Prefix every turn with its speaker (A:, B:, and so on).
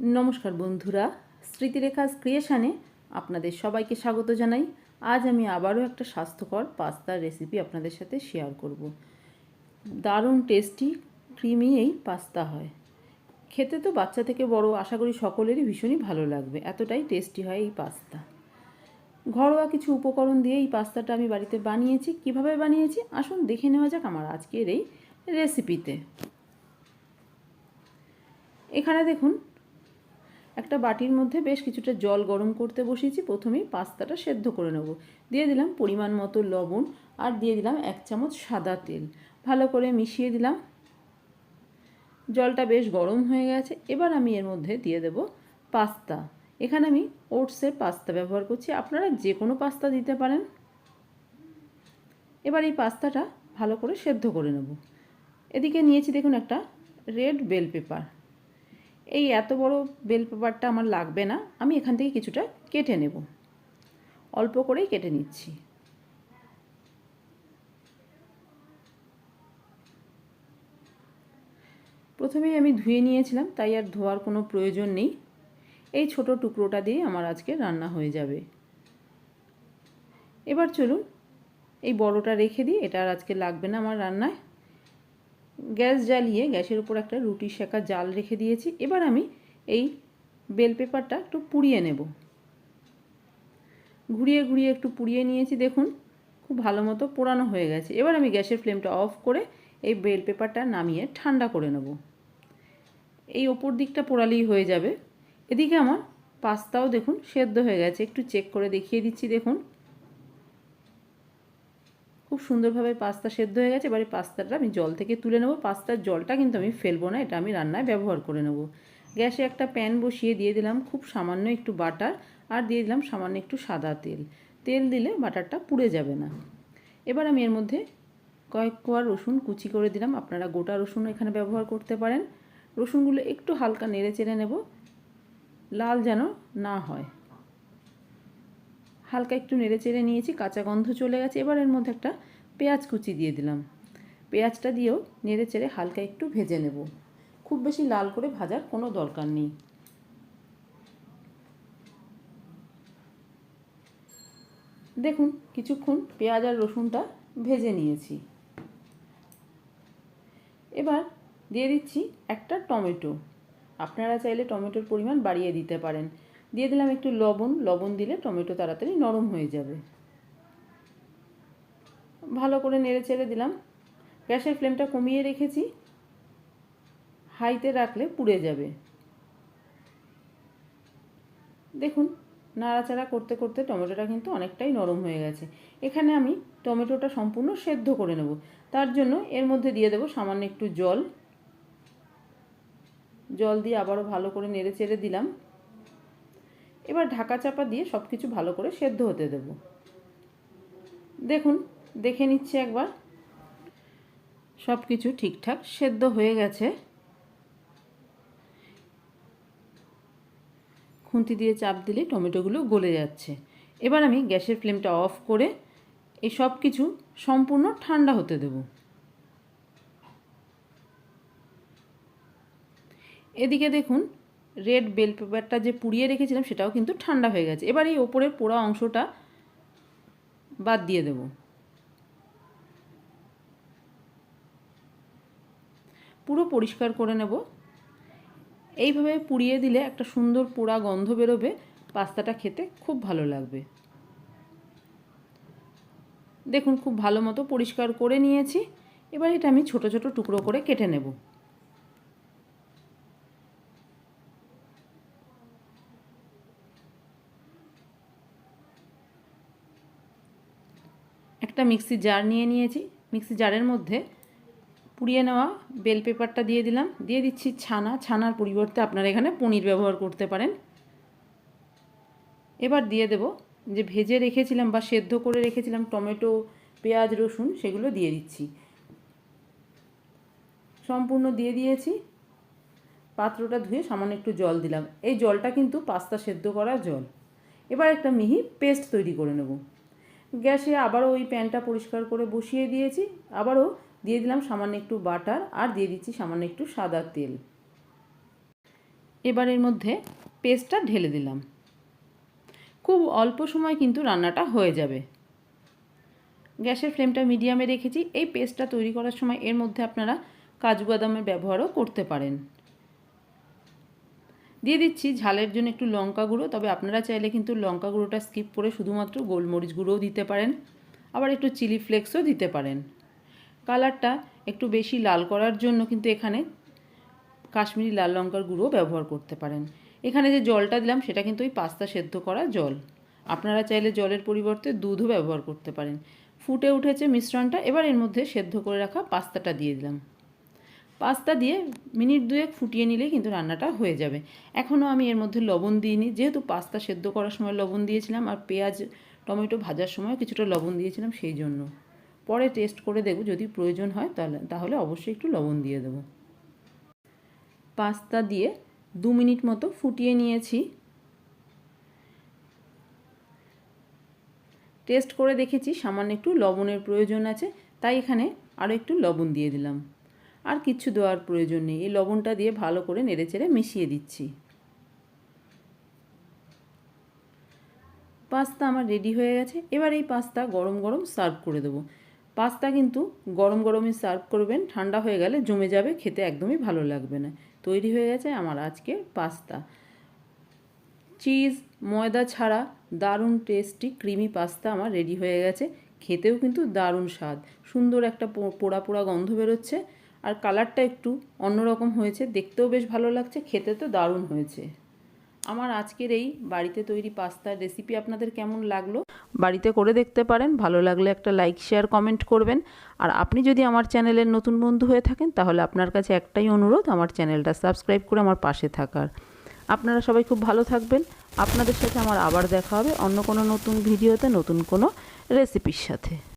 A: নমস্কার বন্ধুরা স্মৃতিরেখাস ক্রিয়েশানে আপনাদের সবাইকে স্বাগত জানাই। আজ আমি আবারও একটা স্বাস্থ্যকর পাস্তার রেসিপি আপনাদের সাথে শেয়ার করব। দারুণ টেস্টি ক্রিমি এই পাস্তা হয়। খেতে তো বাচ্চা থেকে বড়, আশা করি সকলেরই ভীষণই ভালো লাগবে। এতটাই টেস্টি হয় এই পাস্তা। ঘরোয়া কিছু উপকরণ দিয়ে এই পাস্তাটা আমি বাড়িতে বানিয়েছি। কীভাবে বানিয়েছি? আসুন দেখে নেওয়া যাক আমার আজকের এই রেসিপিতে এখানে দেখুন একটা বাটির মধ্যে বেশ কিছুটা জল গরম করতে বসিয়েছি। প্রথমেই পাস্তাটা সেদ্ধ করে নেব। দিয়ে দিলাম পরিমাণ মতো লবণ আর দিয়ে দিলাম এক চামচ সাদা তেল। ভালো করে মিশিয়ে দিলাম। জলটা বেশ গরম হয়ে গেছে। এবার আমি এর মধ্যে দিয়ে দেব পাস্তা। এখানে আমি ওটসের পাস্তা ব্যবহার করছি। আপনারা যে কোনো পাস্তা দিতে পারেন। এবার এই পাস্তাটা ভালো করে সেদ্ধ করে নেব। এদিকে নিয়েছি দেখুন একটা রেড বেল পেপার। এই এত বড় বেল পেপারটা আমার লাগবে না, আমি এখান থেকে কিছুটা কেটে নেব। অল্প করেই কেটে নিচ্ছি। প্রথমেই আমি ধুয়ে নিয়েছিলাম, তাই আর ধোয়ার কোনো প্রয়োজন নেই। এই ছোট টুকরোটা দিয়ে আমার আজকে রান্না হয়ে যাবে। এবার চলুন, এই বড়টা রেখে দিই, এটা আর আজকে লাগবে না আমার রান্নায়। গ্যাস জ্বালিয়ে গ্যাসের উপর একটা রুটি শেখা জাল রেখে দিয়েছি। এবার আমি এই বেল পেপারটা একটু পুড়িয়ে নেব। ঘুরিয়ে ঘুরিয়ে একটু পুড়িয়ে নিয়েছি, দেখুন, খুব ভালো মতো পোড়ানো হয়ে গেছে। এবার আমি গ্যাসের ফ্লেমটা অফ করে এই বেল পেপারটা নামিয়ে ঠান্ডা করে নেব। এই ওপর দিকটা পোড়ালেই হয়ে যাবে। এদিকে আমার পাস্তাও দেখুন সেদ্ধ হয়ে গেছে। একটু চেক করে দেখিয়ে দিচ্ছি, দেখুন। খুব সুন্দরভাবে পাস্তা সেদ্ধ হয়ে গেছে। এবারে পাস্তাটা আমি জল থেকে তুলে নেব। পাস্তার জলটা কিন্তু আমি ফেলব না, এটা আমি রান্নায় ব্যবহার করে নেব। গ্যাসে একটা প্যান বসিয়ে দিয়ে দিলাম খুব সামান্য একটু বাটার আর দিয়ে দিলাম সামান্য একটু সাদা তেল। তেল দিলে বাটারটা পুড়ে যাবে না। এবার আমি এর মধ্যে কয়েক কোয়া রসুন কুচি করে দিলাম। আপনারা গোটা রসুন এখানে ব্যবহার করতে পারেন। রসুনগুলো একটু হালকা নেড়ে চেড়ে নেব, লাল যেন না হয়। হালকা একটু নেড়ে চেড়ে নিয়েছি, কাঁচা গন্ধ চলে গেছে। এবার এর মধ্যে একটা পেঁয়াজ কুচি দিয়ে দিলাম। পেঁয়াজটা দিয়েও নেড়ে চেড়ে হালকা একটু ভেজে নেব। খুব বেশি লাল করে ভাজার কোনো দরকার নেই। দেখুন, কিছুক্ষণ পেঁয়াজ আর রসুনটা ভেজে নিয়েছি। এবার দিয়ে দিচ্ছি একটা টমেটো। আপনারা চাইলে টমেটোর পরিমাণ বাড়িয়ে দিতে পারেন। দিয়ে দিলাম একটু লবণ লবণ দিলে টমেটো তাড়াতাড়ি নরম হয়ে যাবে। ভালো করে নেড়ে চেড়ে দিলাম। গ্যাসের ফ্লেমটা কমিয়ে রেখেছি। হাইতে রাখলে পুড়ে যাবে। দেখুন, নাড়াচাড়া করতে করতে টমেটোটা কিন্তু অনেকটাই নরম হয়ে গেছে। এখানে আমি টমেটোটা সম্পূর্ণ সেদ্ধ করে নেব। তার জন্য এর মধ্যে দিয়ে দেবো সামান্য একটু জল। জল দিয়ে আবারও ভালো করে নেড়ে চেড়ে দিলাম। এবার ঢাকা চাপা দিয়ে সব কিছু ভালো করে সেদ্ধ হতে দেব। দেখুন, দেখে নিচ্ছি একবার। সব কিছু ঠিকঠাক সেদ্ধ হয়ে গেছে। খুন্তি দিয়ে চাপ দিলে টমেটোগুলো গলে যাচ্ছে। এবার আমি গ্যাসের ফ্লেমটা অফ করে এই সব কিছু সম্পূর্ণ ঠান্ডা হতে দেব। এদিকে দেখুন রেড বেল পেপারটা যে পুড়িয়ে রেখেছিলাম, সেটাও কিন্তু ঠান্ডা হয়ে গেছে। এবার এই ওপরের পোড়া অংশটা বাদ দিয়ে দেব। পুরো পরিষ্কার করে নেব। এইভাবে পুড়িয়ে দিলে একটা সুন্দর পোড়া গন্ধ বেরোবে, পাস্তাটা খেতে খুব ভালো লাগবে। দেখুন, খুব ভালো মতো পরিষ্কার করে নিয়েছি। এবার এটা আমি ছোট ছোট টুকরো করে কেটে নেব। একটা মিক্সি জার নিয়ে নিয়েছি। মিক্সি জারের মধ্যে পুড়িয়ে নেওয়া বেল পেপারটা দিয়ে দিলাম। দিয়ে দিচ্ছি ছানা। ছানার পরিবর্তে আপনারা এখানে পনির ব্যবহার করতে পারেন। এবার দিয়ে দেব যে ভেজে রেখেছিলাম বা সেদ্ধ করে রেখেছিলাম টমেটো, পেঁয়াজ, রসুন সেগুলো দিয়ে দিচ্ছি। সম্পূর্ণ দিয়ে দিয়েছি। পাত্রটা ধুয়ে সামান্য একটু জল দিলাম। এই জলটা কিন্তু পাস্তা সেদ্ধ করা জল। এবার একটা মিহি পেস্ট তৈরি করে নেব। গ্যাসে আবারও ওই প্যানটা পরিষ্কার করে বসিয়ে দিয়েছি। আবারও দিয়ে দিলাম সামান্য একটু বাটার আর দিয়ে দিচ্ছি সামান্য একটু সাদা তেল। এবার এর মধ্যে পেস্টটা ঢেলে দিলাম। খুব অল্প সময় কিন্তু রান্নাটা হয়ে যাবে। গ্যাসের ফ্লেমটা মিডিয়ামে রেখেছি। এই পেস্টটা তৈরি করার সময় এর মধ্যে আপনারা কাজু বাদামের ব্যবহারও করতে পারেন। দিয়ে দিচ্ছি, ঝালের জন্য একটু লঙ্কা গুঁড়ো, তবে আপনারা চাইলে কিন্তু লঙ্কা গুঁড়োটা স্কিপ করে শুধুমাত্র গোলমরিচ গুঁড়োও দিতে পারেন, আবার একটু চিলি ফ্লেক্সও দিতে পারেন। কালারটা একটু বেশি লাল করার জন্য কিন্তু এখানে কাশ্মীরি লাল লঙ্কার গুঁড়ো ব্যবহার করতে পারেন। এখানে যে জলটা দিলাম, সেটা কিন্তু ওই পাস্তা সেদ্ধ করা জল। আপনারা চাইলে জলের পরিবর্তে দুধও ব্যবহার করতে পারেন। ফুটে উঠেছে মিশ্রণটা, এবার এর মধ্যে সেদ্ধ করে রাখা পাস্তাটা দিয়ে দিলাম। পাস্তা দিয়ে মিনিট দুয়েক ফুটিয়ে নিলেই কিন্তু রান্নাটা হয়ে যাবে। এখনও আমি এর মধ্যে লবণ দিইনি। যেহেতু পাস্তা সেদ্ধ করার সময় লবণ দিয়েছিলাম আর পেঁয়াজ, টমেটো ভাজার সময় কিছুটা লবণ দিয়েছিলাম সেই জন্য। পরে টেস্ট করে দেখব যদি প্রয়োজন হয় তাহলে তাহলে অবশ্যই একটু লবণ দিয়ে দেবো। পাস্তা দিয়ে দু মিনিট মতো ফুটিয়ে নিয়েছি। টেস্ট করে দেখেছি, সামান্য একটু লবণের প্রয়োজন আছে, তাই এখানে আরও একটু লবণ দিয়ে দিলাম। আর কিচ্ছু দেওয়ার প্রয়োজন নেই। এই লবণটা দিয়ে ভালো করে নেড়েচেড়ে মিশিয়ে দিচ্ছি। পাস্তা আমার রেডি হয়ে গেছে। এবার এই পাস্তা গরম গরম সার্ভ করে দেবো। পাস্তা কিন্তু গরম গরমই সার্ভ করবেন। ঠান্ডা হয়ে গেলে জমে যাবে, খেতে একদমই ভালো লাগবে না। তৈরি হয়ে গেছে আমার আজকের পাস্তা। চিজ ময়দা ছাড়া দারুণ টেস্টি ক্রিমি পাস্তা আমার রেডি হয়ে গেছে। খেতেও কিন্তু দারুণ স্বাদ। সুন্দর একটা পোড়া পোড়া গন্ধ বেরোচ্ছে। আর কালারটা একটু অন্যরকম হয়েছে। দেখতেও বেশ ভালো লাগছে, খেতে তো দারুণ হয়েছে। আমার আজকের এই বাড়িতে তৈরি পাস্তার রেসিপি আপনাদের কেমন লাগল? বাড়িতে করে দেখতে পারেন, ভালো লাগলে একটা লাইক শেয়ার কমেন্ট করবেন। আর আপনি যদি আমার চ্যানেলের নতুন বন্ধু হয়ে থাকেন, তাহলে আপনার কাছে একটাই অনুরোধ, আমার চ্যানেলটা সাবস্ক্রাইব করে আমার পাশে থাকার। আপনারা সবাই খুব ভালো থাকবেন। আপনাদের সাথে আমার আবার দেখা হবে অন্য কোনো নতুন ভিডিওতে, নতুন কোনো রেসিপির সাথে।